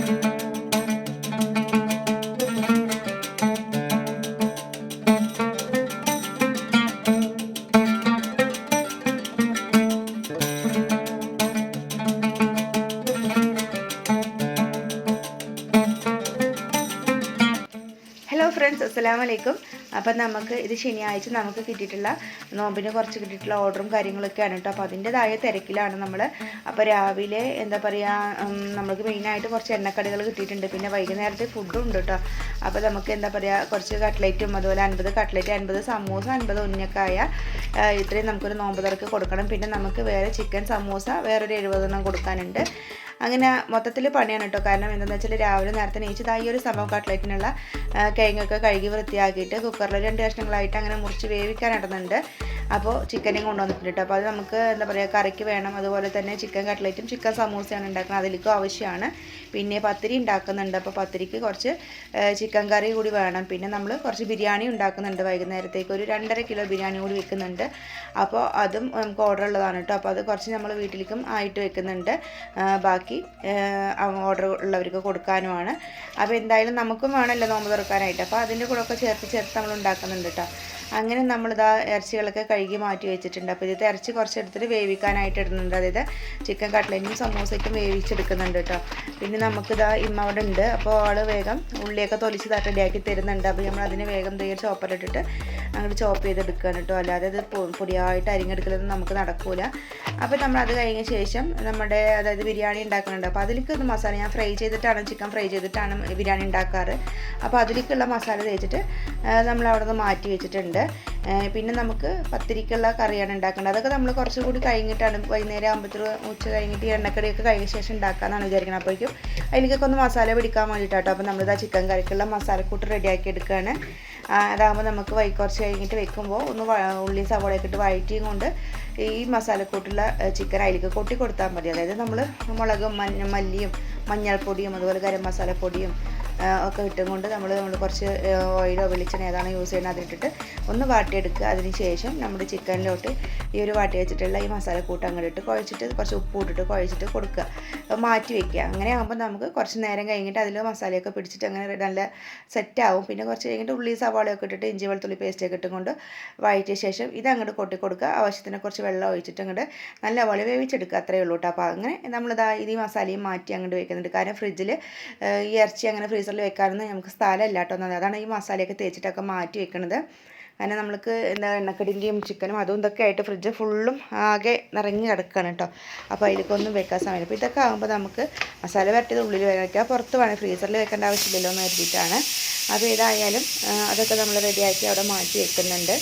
Thank you. Friends അസ്സലാം വലൈക്കും അപ്പം നമുക്ക് ഇത് ശനിയാഴ്ച നമുക്ക് കിട്ടിയിട്ടുള്ള നോമ്പിന് കുറച്ച് കിട്ടിയിട്ടുള്ള ഓർഡറും കാര്യങ്ങളൊക്കെയാണ് കേട്ടോ. അപ്പോൾ അതിന്റെതായ തിരക്കിലാണ് നമ്മൾ അപ്പോൾ രാവിലെ എന്താ പറയുക നമുക്ക് മെയിനായിട്ട് കുറച്ച് എണ്ണക്കടികൾ കിട്ടിയിട്ടുണ്ട്. പിന്നെ വൈകുന്നേരത്തെ ഫുഡും ഉണ്ട് കേട്ടോ. അപ്പോൾ നമുക്ക് എന്താ പറയുക കുറച്ച് കട്ട്ലേറ്റും അതുപോലെ അൻപത് കട്ട്ലേറ്റ് അൻപത് സമൂസ അൻപത് ഉന്നക്കായ ഇത്രയും നമുക്കൊരു നോമ്പ് തിരക്ക് കൊടുക്കണം. പിന്നെ നമുക്ക് വേറെ ചിക്കൻ സമൂസ വേറൊരു എഴുപതെണ്ണം കൊടുക്കാനുണ്ട്. അങ്ങനെ മൊത്തത്തിൽ പണിയാണ് കേട്ടോ. കാരണം എന്താണെന്ന് വെച്ചാൽ രാവിലെ നേരത്തെ നെയ്ച്ചത് ഈ ഒരു സംഭവം കട്ട്ലറ്റിനുള്ള കിഴങ്ങൊക്കെ കഴുകി വൃത്തിയാക്കിയിട്ട് കുക്കറിൽ രണ്ട് കഷ്ണങ്ങളായിട്ട് അങ്ങനെ മുറിച്ച് വേവിക്കാൻ ഇടുന്നുണ്ട് അപ്പോൾ ചിക്കനും കൊണ്ടുവന്നിട്ടുണ്ട് കേട്ടോ അപ്പോൾ അത് നമുക്ക് എന്താ പറയുക കറിക്ക് വേണം. അതുപോലെ തന്നെ ചിക്കൻ കട്ട്ലറ്റും ചിക്കൻ സമൂസയാണ് ഉണ്ടാക്കുന്നത്. അതിലേക്കും ആവശ്യമാണ്. പിന്നെ പത്തിരി ഉണ്ടാക്കുന്നുണ്ട്. അപ്പോൾ പത്തിരിക്ക് കുറച്ച് ചിക്കൻ കറി കൂടി വേണം. പിന്നെ നമ്മൾ കുറച്ച് ബിരിയാണി ഉണ്ടാക്കുന്നുണ്ട് വൈകുന്നേരത്തേക്ക്. ഒരു രണ്ടര കിലോ ബിരിയാണി കൂടി വെക്കുന്നുണ്ട്. അപ്പോൾ അതും നമുക്ക് ഓർഡർ ഉള്ളതാണ് കേട്ടോ അപ്പോൾ അത് കുറച്ച് നമ്മൾ വീട്ടിലേക്കും ആയിട്ട് വെക്കുന്നുണ്ട്. ബാക്കി ഓർഡർ ഉള്ളവർക്ക് കൊടുക്കാനുമാണ്. അപ്പോൾ എന്തായാലും നമുക്കും വേണമല്ലോ നോമ്പ് തുറക്കാനായിട്ട്. അപ്പോൾ അതിന്റെ കൂടെ ഒക്കെ ചേർത്ത് ചേർത്ത് നമ്മൾ ഉണ്ടാക്കുന്നുണ്ട് കേട്ടോ അങ്ങനെ നമ്മളിതാ ഇറച്ചികളൊക്കെ കഴുകി മാറ്റി വെച്ചിട്ടുണ്ട്. അപ്പോൾ ഇത് ഇറച്ചി കുറച്ചെടുത്തിട്ട് വേവിക്കാനായിട്ട് ഇടുന്നുണ്ട്. അതായത് ചിക്കൻ കട്ട്ലറ്റും സമൂസയ്ക്കും വേവിച്ചെടുക്കുന്നുണ്ട് കേട്ടോ. പിന്നെ നമുക്കിതാ ഇമ്മ അവിടെ ഉണ്ട്. അപ്പോൾ ആൾ വേഗം ഉള്ളിയൊക്കെ തൊലിച്ച് റെഡിയാക്കി തരുന്നുണ്ട്. അപ്പോൾ നമ്മൾ അതിന് വേഗം തയ്യൽ ചോപ്പറിട്ടിട്ട് അങ്ങോട്ട് ചോപ്പ് ചെയ്തെടുക്കുകയാണ് കേട്ടോ അല്ലാതെ ഇത് പൊടിയായിട്ട് അരിഞ്ഞെടുക്കലൊന്നും നമുക്ക് നടക്കില്ല അപ്പോൾ നമ്മൾ അത് കഴിഞ്ഞ ശേഷം നമ്മുടെ അതായത് ബിരിയാണി ഉണ്ടാക്കുന്നുണ്ട് അപ്പോൾ അതിലേക്ക് ഒന്ന് മസാല ഞാൻ ഫ്രൈ ചെയ്തിട്ടാണ് ചിക്കൻ ഫ്രൈ ചെയ്തിട്ടാണ് ബിരിയാണി ഉണ്ടാക്കാറ്. അപ്പോൾ അതിലേക്കുള്ള മസാല തേച്ചിട്ട് നമ്മൾ അവിടെ നിന്ന് മാറ്റി വെച്ചിട്ടുണ്ട്. പിന്നെ നമുക്ക് പത്തിരിക്കുള്ള കറിയാണ് ഉണ്ടാക്കേണ്ടത്. അതൊക്കെ നമ്മൾ കുറച്ചും കൂടി കഴിഞ്ഞിട്ടാണ് വൈകുന്നേരം ആകുമ്പോഴത്തേക്ക് ഉച്ച കഴിഞ്ഞിട്ട് എണ്ണക്കടിയൊക്കെ കഴിഞ്ഞ ശേഷം ഉണ്ടാക്കാമെന്നാണ് വിചാരിക്കുന്നത് അപ്പോഴേക്കും അതിലേക്കൊക്കെ ഒന്ന് മസാല പിടിക്കാൻ വേണ്ടിയിട്ടാട്ടോ അപ്പോൾ നമ്മളിതാ ചിക്കൻ കറിക്കുള്ള മസാലക്കൂട്ട് റെഡിയാക്കി എടുക്കുകയാണ് അതാകുമ്പോൾ നമുക്ക് വൈ കുറച്ച് കഴിഞ്ഞിട്ട് വെക്കുമ്പോൾ ഒന്ന് ഉള്ളി സവോളയൊക്കെ ഇട്ട് വഴറ്റിയും കൊണ്ട് ഈ മസാലക്കൂട്ടുള്ള ചിക്കൻ അതിലേക്ക് കൊട്ടി കൊടുത്താൽ മതി. അതായത് നമ്മൾ മുളകും മഞ്ഞ മല്ലിയും മഞ്ഞൾപ്പൊടിയും അതുപോലെ ഗരം മസാലപ്പൊടിയും ഒക്കെ ഇട്ടും കൊണ്ട് നമ്മൾ നമ്മൾ കുറച്ച് ഓയിലോ വെളിച്ചെണ്ണ ഏതാണോ യൂസ് ചെയ്യുന്നത് അതിട്ടിട്ട് ഒന്ന് വാട്ടിയെടുക്കുക. അതിന് ശേഷം നമ്മുടെ ചിക്കനിലോട്ട് ഈ ഒരു വാട്ടി വെച്ചിട്ടുള്ള ഈ മസാലക്കൂട്ട് അങ്ങോട്ട് ഇട്ട് കുഴച്ചിട്ട് കുറച്ച് ഉപ്പ് ഇട്ടിട്ട് കുഴച്ചിട്ട് കൊടുക്കുക. മാറ്റി വെക്കുക. അങ്ങനെ ആകുമ്പോൾ നമുക്ക് കുറച്ച് നേരം കഴിഞ്ഞിട്ട് അതിൽ മസാലയൊക്കെ പിടിച്ചിട്ട് അങ്ങനെ നല്ല സെറ്റാവും പിന്നെ കുറച്ച് കഴിഞ്ഞിട്ട് ഉള്ളി സവാളയൊക്കെ ഇട്ടിട്ട് ഇഞ്ചി വെളുത്തുള്ളി പേസ്റ്റൊക്കെ ഇട്ടുകൊണ്ട് വഴറ്റിയ ശേഷം ഇത് അങ്ങോട്ട് കൊട്ടി കൊടുക്കുക. ആവശ്യത്തിന് കുറച്ച് വെള്ളം ഒഴിച്ചിട്ട് അങ്ങോട്ട് നല്ല പോലെ വേവിച്ചെടുക്കുക. അത്രയേ ഉള്ളൂ കേട്ടോ അപ്പോൾ അങ്ങനെ നമ്മളിതാ ഇത് ഈ മസാലയും മാറ്റി അങ്ങോട്ട് വെക്കുന്നുണ്ട്. കാരണം ഫ്രിഡ്ജിൽ ഈ ഇറച്ചി അങ്ങനെ ഫ്രീസറിൽ വെക്കാനൊന്നും നമുക്ക് സ്ഥലമില്ല കേട്ടോ അതാണ് ഈ മസാലയൊക്കെ തേച്ചിട്ടൊക്കെ മാറ്റി വെക്കുന്നത് അങ്ങനെ നമ്മൾക്ക് എന്താ എണ്ണക്കടിന്റെയും ചിക്കനും അതും ഇതൊക്കെ ആയിട്ട് ഫ്രിഡ്ജ് ഫുള്ളും ആകെ നിറഞ്ഞ് കിടക്കുകയാണ് കേട്ടോ അപ്പോൾ അതിലേക്കൊന്നും വെക്കാൻ സമയമില്ല. അപ്പോൾ ഇതൊക്കെ ആകുമ്പോൾ നമുക്ക് മസാല വരട്ടിയത് ഉള്ളിൽ വയ്ക്കുക പുറത്ത് വേണം ഫ്രീസറിൽ വെക്കേണ്ട ആവശ്യമില്ലല്ലോ എന്ന് കരുതിയിട്ടാണ്. അപ്പോൾ ഏതായാലും അതൊക്കെ നമ്മൾ റെഡിയാക്കി അവിടെ മാറ്റി വെക്കുന്നുണ്ട്.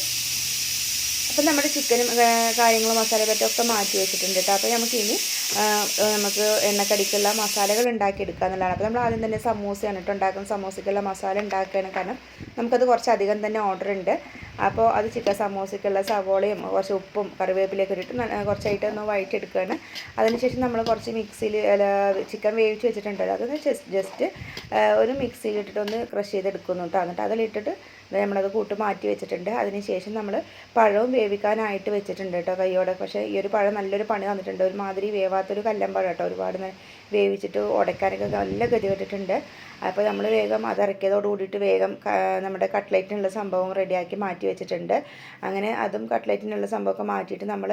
അപ്പം നമ്മുടെ ചിക്കനും കാര്യങ്ങളും മസാല ഒക്കെ മാറ്റി വെച്ചിട്ടുണ്ട് കേട്ടോ അപ്പോൾ നമുക്ക് ഇനി നമുക്ക് എണ്ണക്കടിക്കുള്ള മസാലകൾ ഉണ്ടാക്കിയെടുക്കുക എന്നുള്ളതാണ്. അപ്പോൾ നമ്മൾ ആദ്യം തന്നെ സമൂസയാണ് കേട്ടോ ഉണ്ടാക്കുന്ന സമൂസയ്ക്കുള്ള മസാല ഉണ്ടാക്കുകയാണ് കാരണം നമുക്കത് കുറച്ചധികം തന്നെ ഓർഡർ ഉണ്ട്. അപ്പോൾ അത് ചിക്കൻ സമോസയ്ക്കുള്ള സവോളയും കുറച്ച് ഉപ്പും കറിവേപ്പിലൊക്കെ ഇട്ടിട്ട് കുറച്ചായിട്ട് ഒന്ന് വഴറ്റിയെടുക്കുകയാണ്. അതിനുശേഷം നമ്മൾ കുറച്ച് മിക്സിയിൽ ചിക്കൻ വേവിച്ച് വെച്ചിട്ടുണ്ടല്ലോ അതൊന്ന് ജസ്റ്റ് ഒരു മിക്സിയിൽ ഇട്ടിട്ട് ഒന്ന് ക്രഷ് ചെയ്തെടുക്കുന്നു കേട്ടോ എന്നിട്ട് അതിലിട്ടിട്ട് നമ്മളത് കൂട്ട് മാറ്റി വെച്ചിട്ടുണ്ട്. അതിനുശേഷം നമ്മൾ പഴവും വേവിക്കാനായിട്ട് വെച്ചിട്ടുണ്ട് കേട്ടോ കയ്യോടെ. പക്ഷേ ഈ ഒരു പഴം നല്ലൊരു പണി തന്നിട്ടുണ്ട്. ഒരുമാതിരി വേവാത്തൊരു കല്ലമ്പഴം കേട്ടോ ഒരുപാട് വേവിച്ചിട്ട് ഉടയ്ക്കാനൊക്കെ നല്ല ഗതി കെട്ടിട്ടുണ്ട് അപ്പോൾ നമ്മൾ വേഗം അത് ഇറക്കിയതോട് കൂടിയിട്ട് വേഗം നമ്മുടെ കട്ട്ലേറ്റിനുള്ള സംഭവം റെഡിയാക്കി മാറ്റി വെച്ചിട്ടുണ്ട്. അങ്ങനെ അതും കട്ട്ലറ്റിനുള്ള സംഭവമൊക്കെ മാറ്റിയിട്ട് നമ്മൾ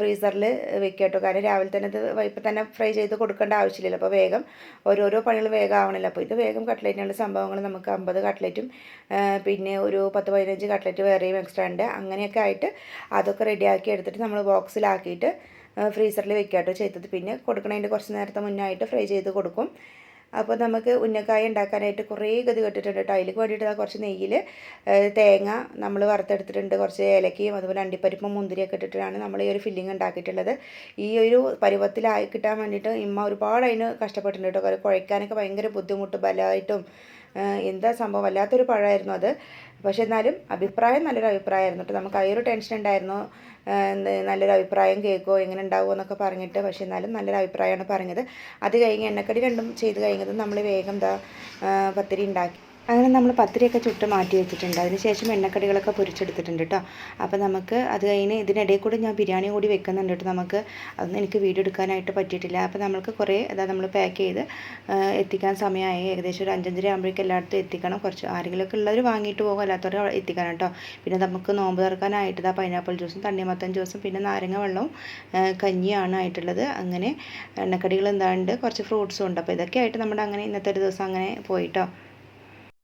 ഫ്രീസറിൽ വെക്കുക കേട്ടോ കാരണം രാവിലെ തന്നെ ഇത് ഇപ്പം തന്നെ ഫ്രൈ ചെയ്ത് കൊടുക്കേണ്ട ആവശ്യമില്ലല്ലോ. അപ്പോൾ വേഗം ഓരോരോ പണികൾ വേഗം ആവണമല്ലോ. അപ്പോൾ ഇത് വേഗം കട്ട്ലറ്റിനുള്ള സംഭവങ്ങൾ നമുക്ക് അമ്പത് കട്ട്ലറ്റും പിന്നെ ഒരു പത്ത് പതിനഞ്ച് കട്ട്ലറ്റ് വേറെയും എക്സ്ട്രാ ഉണ്ട്. അങ്ങനെയൊക്കെ ആയിട്ട് അതൊക്കെ റെഡിയാക്കി എടുത്തിട്ട് നമ്മൾ ബോക്സിലാക്കിയിട്ട് ഫ്രീസറിൽ വെക്കുക കേട്ടോ ചെയ്തത്. പിന്നെ കൊടുക്കണതിന്റെ കുറച്ച് നേരത്തെ മുന്നായിട്ട് ഫ്രൈ ചെയ്ത് കൊടുക്കും. അപ്പോൾ നമുക്ക് ഉന്നക്കായ ഉണ്ടാക്കാനായിട്ട് കുറേ ഗതി കെട്ടിട്ടുണ്ട് കേട്ടോ. അതിലേക്ക് വേണ്ടിയിട്ട് കുറച്ച് നെയ്യിൽ തേങ്ങ നമ്മൾ വറുത്തെടുത്തിട്ടുണ്ട്. കുറച്ച് ഏലക്കയും അതുപോലെ അണ്ടിപ്പരിപ്പും മുന്തിരിയൊക്കെ ഇട്ടിട്ടാണ് നമ്മൾ ഈ ഒരു ഫില്ലിങ് ഉണ്ടാക്കിയിട്ടുള്ളത്. ഈ ഒരു പരുവത്തിലായി കിട്ടാൻ വേണ്ടിയിട്ട് ഇമ്മ ഒരുപാട് അതിന് കഷ്ടപ്പെട്ടിട്ടുണ്ട് കേട്ടോ. കുഴയ്ക്കാനൊക്കെ ഭയങ്കര ബുദ്ധിമുട്ട് ബലമായിട്ടും എന്താ സംഭവം? വല്ലാത്തൊരു പഴമായിരുന്നു അത്. പക്ഷെ എന്നാലും അഭിപ്രായം നല്ലൊരു അഭിപ്രായമായിരുന്നു കേട്ടോ. നമുക്ക് ആ ടെൻഷൻ ഉണ്ടായിരുന്നു. നല്ലൊരു അഭിപ്രായം കേൾക്കുമോ എങ്ങനെ ഉണ്ടാവുമോ എന്നൊക്കെ പറഞ്ഞിട്ട്. പക്ഷെ എന്നാലും നല്ലൊരു അഭിപ്രായമാണ് പറഞ്ഞത്. അത് കഴിഞ്ഞ് എണ്ണക്കടി രണ്ടും ചെയ്ത് കഴിഞ്ഞത് നമ്മൾ വേഗം എന്താ പത്തിരി ഉണ്ടാക്കി. അങ്ങനെ നമ്മൾ പത്തിരിയൊക്കെ ചുട്ട് മാറ്റി വെച്ചിട്ടുണ്ട്. അതിനുശേഷം എണ്ണക്കടികളൊക്കെ പൊരിച്ചെടുത്തിട്ടുണ്ട് കേട്ടോ അപ്പോൾ നമുക്ക് അത് കഴിഞ്ഞ് ഇതിനിടയിൽ കൂടി ഞാൻ ബിരിയാണി കൂടി വെക്കുന്നുണ്ട് കേട്ടോ നമുക്ക് അതൊന്നും എനിക്ക് വീഡിയോ എടുക്കാനായിട്ട് പറ്റിയിട്ടില്ല. അപ്പോൾ നമുക്ക് കുറേ അതാ നമ്മൾ പാക്ക് ചെയ്ത് എത്തിക്കാൻ സമയമായി. ഏകദേശം ഒരു അഞ്ചഞ്ചര ആകുമ്പോഴേക്കും എല്ലായിടത്തും എത്തിക്കണം. കുറച്ച് ആരെങ്കിലുമൊക്കെ ഉള്ളവർ വാങ്ങിയിട്ട് പോകും. അല്ലാത്തവരെ എത്തിക്കണം കേട്ടോ പിന്നെ നമുക്ക് നോമ്പ് തുറക്കാനായിട്ട് ഇതാ പൈനാപ്പിൾ ജ്യൂസും തണ്ണിമത്തൻ ജ്യൂസും പിന്നെ നാരങ്ങ വെള്ളവും കഞ്ഞിയാണ് ആയിട്ടുള്ളത്. അങ്ങനെ എണ്ണക്കടികൾ എന്താണ്ട് കുറച്ച് ഫ്രൂട്ട്സും ഉണ്ട്. അപ്പോൾ ഇതൊക്കെ ആയിട്ട് നമ്മുടെ അങ്ങനെ ഇന്നത്തെ ഒരു ദിവസം അങ്ങനെ പോയിട്ടോ